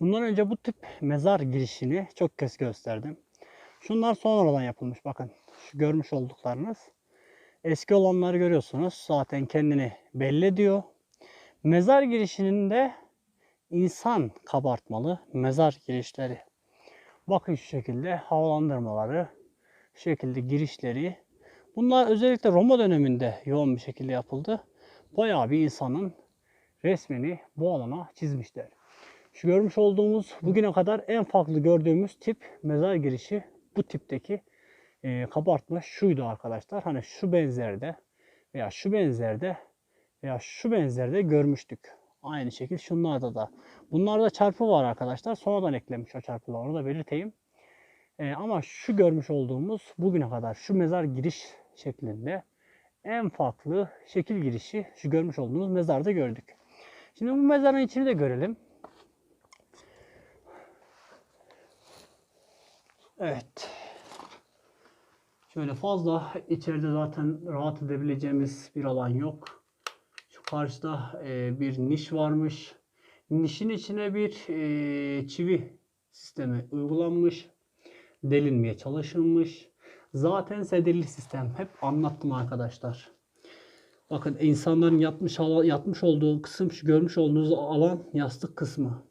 Bundan önce bu tip mezar girişini çok kez gösterdim. Şunlar sonradan yapılmış bakın. Şu görmüş olduklarınız. Eski olanları görüyorsunuz. Zaten kendini belli ediyor. Mezar girişinin de insan kabartmalı mezar girişleri. Bakın şu şekilde havalandırmaları, şu şekilde girişleri. Bunlar özellikle Roma döneminde yoğun bir şekilde yapıldı. Bayağı bir insanın resmini bu alana çizmişler. Görmüş olduğumuz bugüne kadar en farklı gördüğümüz tip mezar girişi bu tipteki e, kabartma şuydu arkadaşlar. Hani şu benzerde veya şu benzerde veya şu benzerde görmüştük. Aynı şekilde şunlarda da. Bunlarda çarpı var arkadaşlar. Sonradan eklenmiş o çarpılar. Onu da belirteyim. E, ama şu görmüş olduğumuz bugüne kadar şu mezar giriş şeklinde en farklı şekil girişi şu görmüş olduğumuz mezarda gördük. Şimdi bu mezarın içini de görelim. Evet. Şöyle fazla içeride zaten rahat edebileceğimiz bir alan yok. Şu karşıda e, bir niş varmış. Nişin içine bir e, çivi sistemi uygulanmış. Delinmeye çalışılmış. Zaten sedirli sistem. Hep anlattım arkadaşlar. Bakın insanların yatmış yatmış olduğu kısım şu görmüş olduğunuz alan yastık kısmı.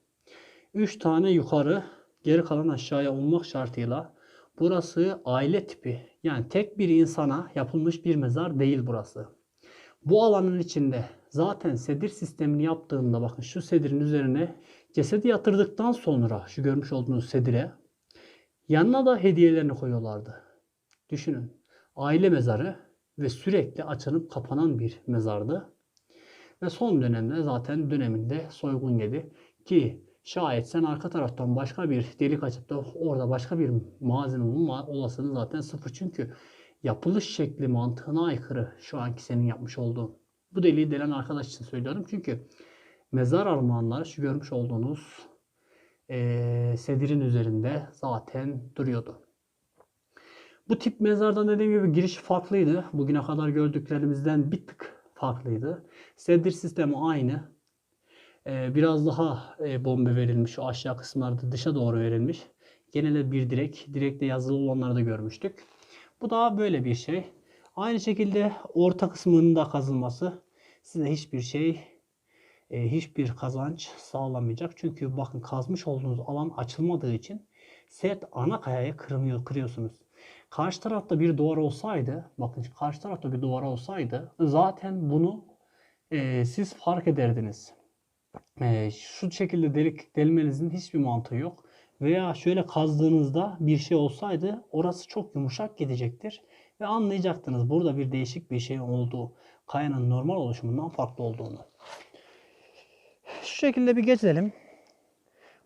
3 tane yukarı, geri kalan aşağıya olmak şartıyla burası aile tipi. Yani tek bir insana yapılmış bir mezar değil burası. Bu alanın içinde zaten sedir sistemini yaptığında bakın şu sedirin üzerine cesedi yatırdıktan sonra şu görmüş olduğunuz sedire yanına da hediyelerini koyuyorlardı. Düşünün. Aile mezarı ve sürekli açılıp kapanan bir mezardı. Ve son dönemde zaten döneminde soygun yedi. Ki şayet sen arka taraftan başka bir delik açıp da orada başka bir malzeme bulma olasılığı zaten sıfır. Çünkü yapılış şekli mantığına aykırı şu anki senin yapmış olduğun. Bu deliği delen arkadaş için söylüyorum. Çünkü mezar armağanları şu görmüş olduğunuz eee, sedirin üzerinde zaten duruyordu. Bu tip mezardan dediğim gibi giriş farklıydı. Bugüne kadar gördüklerimizden bir tık farklıydı. Sedir sistemi aynı. Ee, biraz daha e, bombe verilmiş. O aşağı kısımlarda dışa doğru verilmiş. Genelde bir direk. Direkte yazılı olanları da görmüştük. Bu da böyle bir şey. Aynı şekilde orta kısmının da kazılması size hiçbir şey e, hiçbir kazanç sağlamayacak. Çünkü bakın kazmış olduğunuz alan açılmadığı için set ana kayaya kırmıyor, kırıyorsunuz. Karşı tarafta bir duvar olsaydı, bakın karşı tarafta bir duvar olsaydı zaten bunu e, siz fark ederdiniz. E, şu şekilde delik delmenizin hiçbir mantığı yok. Veya şöyle kazdığınızda bir şey olsaydı orası çok yumuşak gidecektir. Ve anlayacaktınız burada bir değişik bir şey olduğu, kayanın normal oluşumundan farklı olduğunu. Şu şekilde bir gezelim.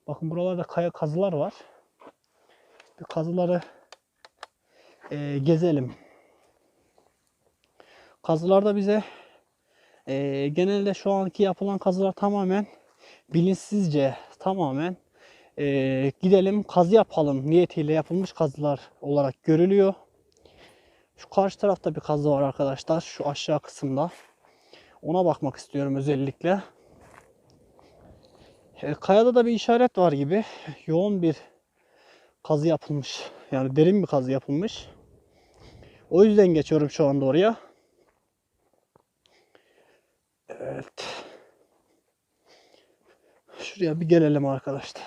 Bakın buralarda kaya kazılar var. Bir kazıları e, gezelim. Kazılarda bize e, genelde şu anki yapılan kazılar tamamen bilinçsizce tamamen e, gidelim kazı yapalım niyetiyle yapılmış kazılar olarak görülüyor. Şu karşı tarafta bir kazı var arkadaşlar. Şu aşağı kısımda. Ona bakmak istiyorum özellikle. E, kayada da bir işaret var gibi. Yoğun bir kazı yapılmış. Yani derin bir kazı yapılmış. O yüzden geçiyorum şu anda oraya. Evet. Şuraya bir gelelim arkadaşlar.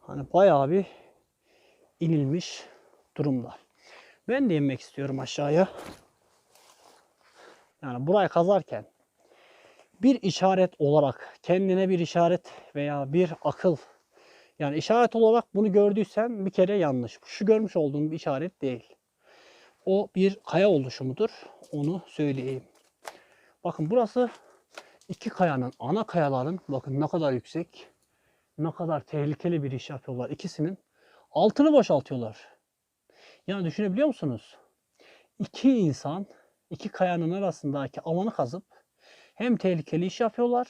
Hani bayağı bir inilmiş durumda. Ben de inmek istiyorum aşağıya. Yani burayı kazarken bir işaret olarak kendine bir işaret veya bir akıl yani işaret olarak bunu gördüysen bir kere yanlış. Şu görmüş olduğun bir işaret değil. O bir kaya oluşumudur. Onu söyleyeyim. Bakın burası iki kayanın, ana kayaların bakın ne kadar yüksek, ne kadar tehlikeli bir iş yapıyorlar. İkisinin altını boşaltıyorlar. Yani düşünebiliyor musunuz? İki insan iki kayanın arasındaki alanı kazıp hem tehlikeli iş yapıyorlar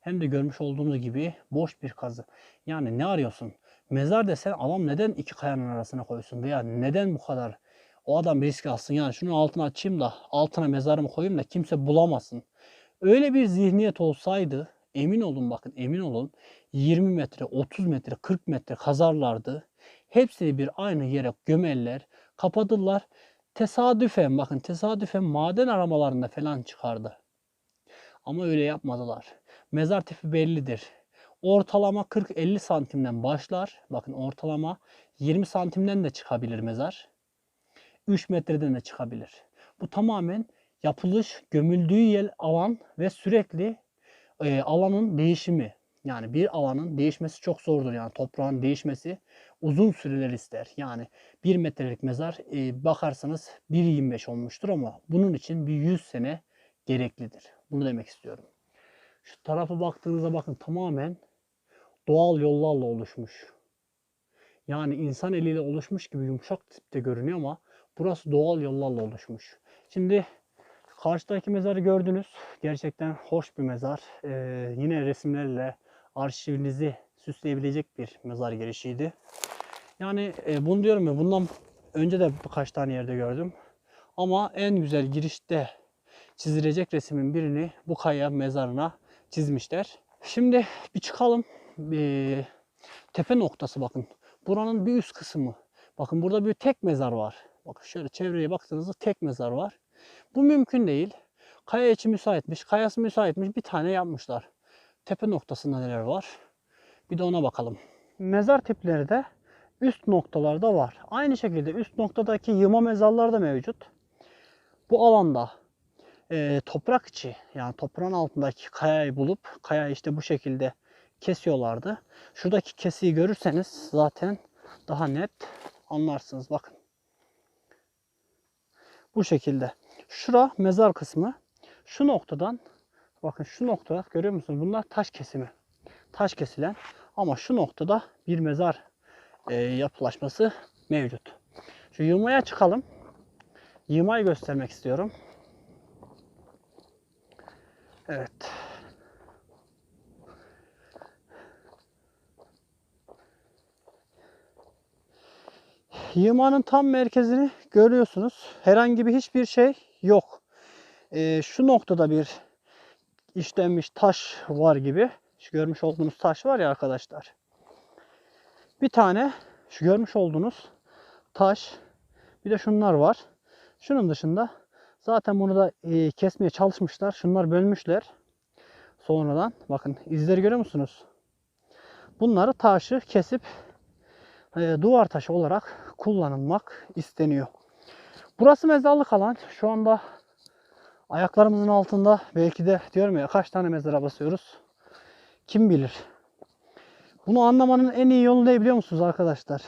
hem de görmüş olduğunuz gibi boş bir kazı. Yani ne arıyorsun? Mezar desen adam neden iki kayanın arasına koysun veya neden bu kadar o adam risk alsın yani şunun altına açayım da altına mezarımı koyayım da kimse bulamasın. Öyle bir zihniyet olsaydı emin olun bakın emin olun 20 metre, 30 metre, 40 metre kazarlardı. Hepsini bir aynı yere gömerler, kapatırlar. Tesadüfen bakın tesadüfen maden aramalarında falan çıkardı. Ama öyle yapmadılar. Mezar tipi bellidir. Ortalama 40-50 santimden başlar. Bakın ortalama 20 santimden de çıkabilir mezar. 3 metreden de çıkabilir. Bu tamamen yapılış, gömüldüğü yer alan ve sürekli e, alanın değişimi. Yani bir alanın değişmesi çok zordur. Yani toprağın değişmesi uzun süreler ister. Yani 1 metrelik mezar e, bakarsanız 1.25 olmuştur ama bunun için bir 100 sene gereklidir. Bunu demek istiyorum. Şu tarafa baktığınızda bakın tamamen doğal yollarla oluşmuş. Yani insan eliyle oluşmuş gibi yumuşak tipte görünüyor ama burası doğal yollarla oluşmuş. Şimdi karşıdaki mezarı gördünüz. Gerçekten hoş bir mezar. Ee, yine resimlerle arşivinizi süsleyebilecek bir mezar girişiydi. Yani e, bunu diyorum ya bundan önce de birkaç tane yerde gördüm. Ama en güzel girişte çizilecek resmin birini bu kaya mezarına çizmişler. Şimdi bir çıkalım. Bir tepe noktası bakın. Buranın bir üst kısmı. Bakın burada bir tek mezar var. Bakın şöyle çevreye baktığınızda tek mezar var. Bu mümkün değil. Kaya içi müsaitmiş, kayası müsaitmiş bir tane yapmışlar. Tepe noktasında neler var? Bir de ona bakalım. Mezar tipleri de üst noktalarda var. Aynı şekilde üst noktadaki yığma mezarlar da mevcut. Bu alanda e, toprak içi yani toprağın altındaki kayayı bulup kayayı işte bu şekilde kesiyorlardı. Şuradaki kesiyi görürseniz zaten daha net anlarsınız. Bakın. Bu şekilde. Şura mezar kısmı. Şu noktadan bakın şu noktada görüyor musunuz? Bunlar taş kesimi. Taş kesilen ama şu noktada bir mezar e, yapılaşması mevcut. Şu yığmaya çıkalım. Yığmayı göstermek istiyorum. Evet. Yığmanın tam merkezini görüyorsunuz. Herhangi bir hiçbir şey yok. Ee, şu noktada bir işlenmiş taş var gibi. Şu görmüş olduğunuz taş var ya arkadaşlar. Bir tane şu görmüş olduğunuz taş. Bir de şunlar var. Şunun dışında zaten bunu da e, kesmeye çalışmışlar. Şunlar bölmüşler. Sonradan bakın izleri görüyor musunuz? Bunları taşı kesip e, duvar taşı olarak kullanılmak isteniyor. Burası mezarlık alan. Şu anda ayaklarımızın altında belki de diyorum ya kaç tane mezara basıyoruz. Kim bilir. Bunu anlamanın en iyi yolu ne biliyor musunuz arkadaşlar?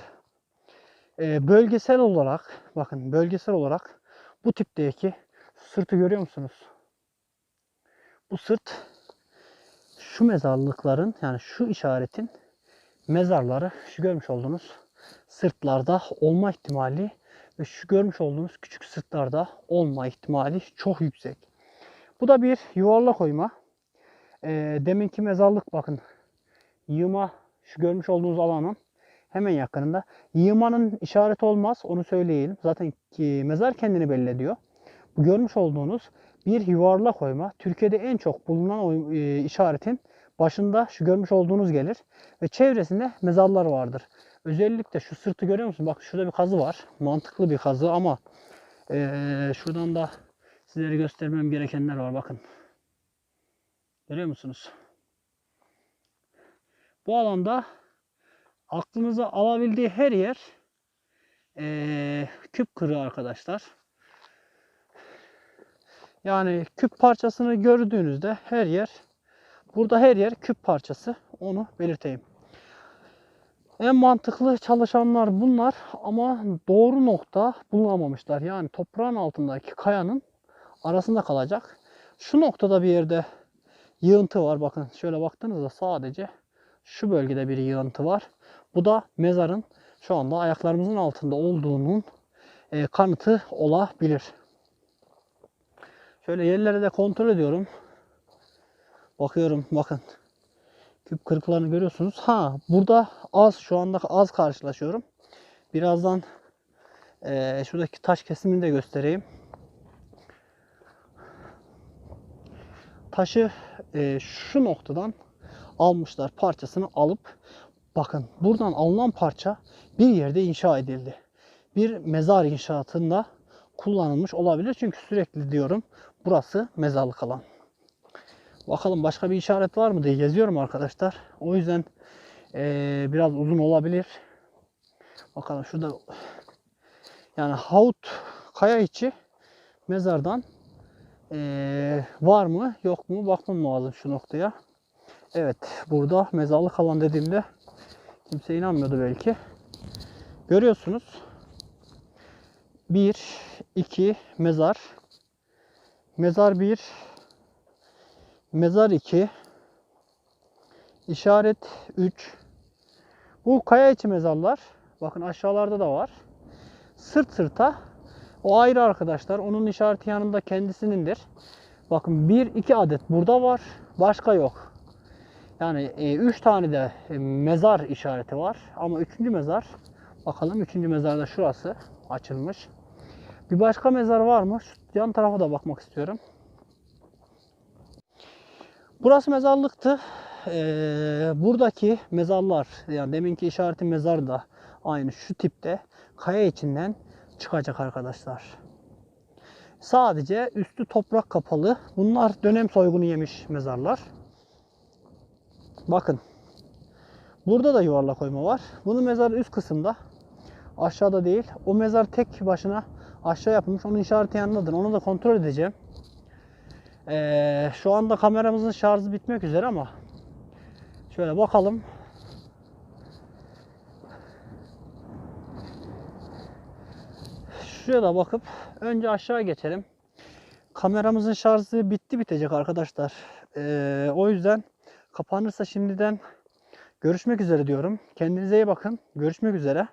Ee, bölgesel olarak bakın bölgesel olarak bu tipteki sırtı görüyor musunuz? Bu sırt şu mezarlıkların yani şu işaretin mezarları şu görmüş olduğunuz sırtlarda olma ihtimali ve şu görmüş olduğunuz küçük sırtlarda olma ihtimali çok yüksek. Bu da bir yuvarlak oyma. E, deminki mezarlık bakın yığma şu görmüş olduğunuz alanın hemen yakınında. Yığmanın işareti olmaz onu söyleyelim. Zaten ki mezar kendini belli ediyor. Bu görmüş olduğunuz bir yuvarlak oyma. Türkiye'de en çok bulunan oy, e, işaretin başında şu görmüş olduğunuz gelir. Ve çevresinde mezarlar vardır. Özellikle şu sırtı görüyor musunuz? Bak şurada bir kazı var. Mantıklı bir kazı ama e, şuradan da sizlere göstermem gerekenler var. Bakın. Görüyor musunuz? Bu alanda aklınıza alabildiği her yer e, küp kırığı arkadaşlar. Yani küp parçasını gördüğünüzde her yer burada her yer küp parçası. Onu belirteyim. En mantıklı çalışanlar bunlar ama doğru nokta bulamamışlar. Yani toprağın altındaki kayanın arasında kalacak. Şu noktada bir yerde yığıntı var. Bakın şöyle baktığınızda sadece şu bölgede bir yığıntı var. Bu da mezarın şu anda ayaklarımızın altında olduğunun e, kanıtı olabilir. Şöyle yerleri de kontrol ediyorum. Bakıyorum bakın. Küp kırıklarını görüyorsunuz. Ha burada az şu anda az karşılaşıyorum. Birazdan e, şuradaki taş kesimini de göstereyim. taşı e, şu noktadan almışlar parçasını alıp bakın buradan alınan parça bir yerde inşa edildi. Bir mezar inşaatında kullanılmış olabilir. Çünkü sürekli diyorum burası mezarlık alan. Bakalım başka bir işaret var mı diye geziyorum arkadaşlar. O yüzden e, biraz uzun olabilir. Bakalım şurada yani Havut kaya içi mezardan ee, var mı yok mu bakmam lazım şu noktaya. Evet burada mezarlık alan dediğimde kimse inanmıyordu belki. Görüyorsunuz. 1 2 mezar. Mezar 1 Mezar 2 işaret 3 Bu kaya içi mezarlar. Bakın aşağılarda da var. Sırt sırta o ayrı arkadaşlar. Onun işareti yanında kendisinindir. Bakın 1-2 adet burada var. Başka yok. Yani 3 tane de e, mezar işareti var. Ama 3. mezar bakalım 3. mezarda şurası açılmış. Bir başka mezar var mı? Şu yan tarafa da bakmak istiyorum. Burası mezarlıktı. Ee, buradaki mezarlar yani deminki işareti mezar da aynı şu tipte kaya içinden çıkacak arkadaşlar. Sadece üstü toprak kapalı. Bunlar dönem soygunu yemiş mezarlar. Bakın. Burada da yuvarlak oyma var. Bunun mezarı üst kısımda. Aşağıda değil. O mezar tek başına aşağı yapılmış. Onun işareti yanındadır. Onu da kontrol edeceğim. Ee, şu anda kameramızın şarjı bitmek üzere ama şöyle bakalım. Şuraya da bakıp önce aşağı geçelim. Kameramızın şarjı bitti bitecek arkadaşlar. Ee, o yüzden kapanırsa şimdiden görüşmek üzere diyorum. Kendinize iyi bakın. Görüşmek üzere.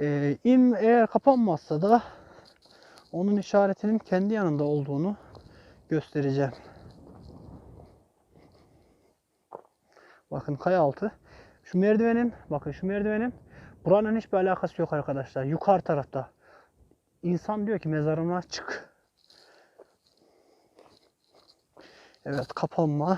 Ee, in eğer kapanmazsa da onun işaretinin kendi yanında olduğunu göstereceğim. Bakın kaya altı. Şu merdivenin, bakın şu merdivenin buranın hiçbir alakası yok arkadaşlar. Yukarı tarafta. İnsan diyor ki mezarına çık. Evet kapanma.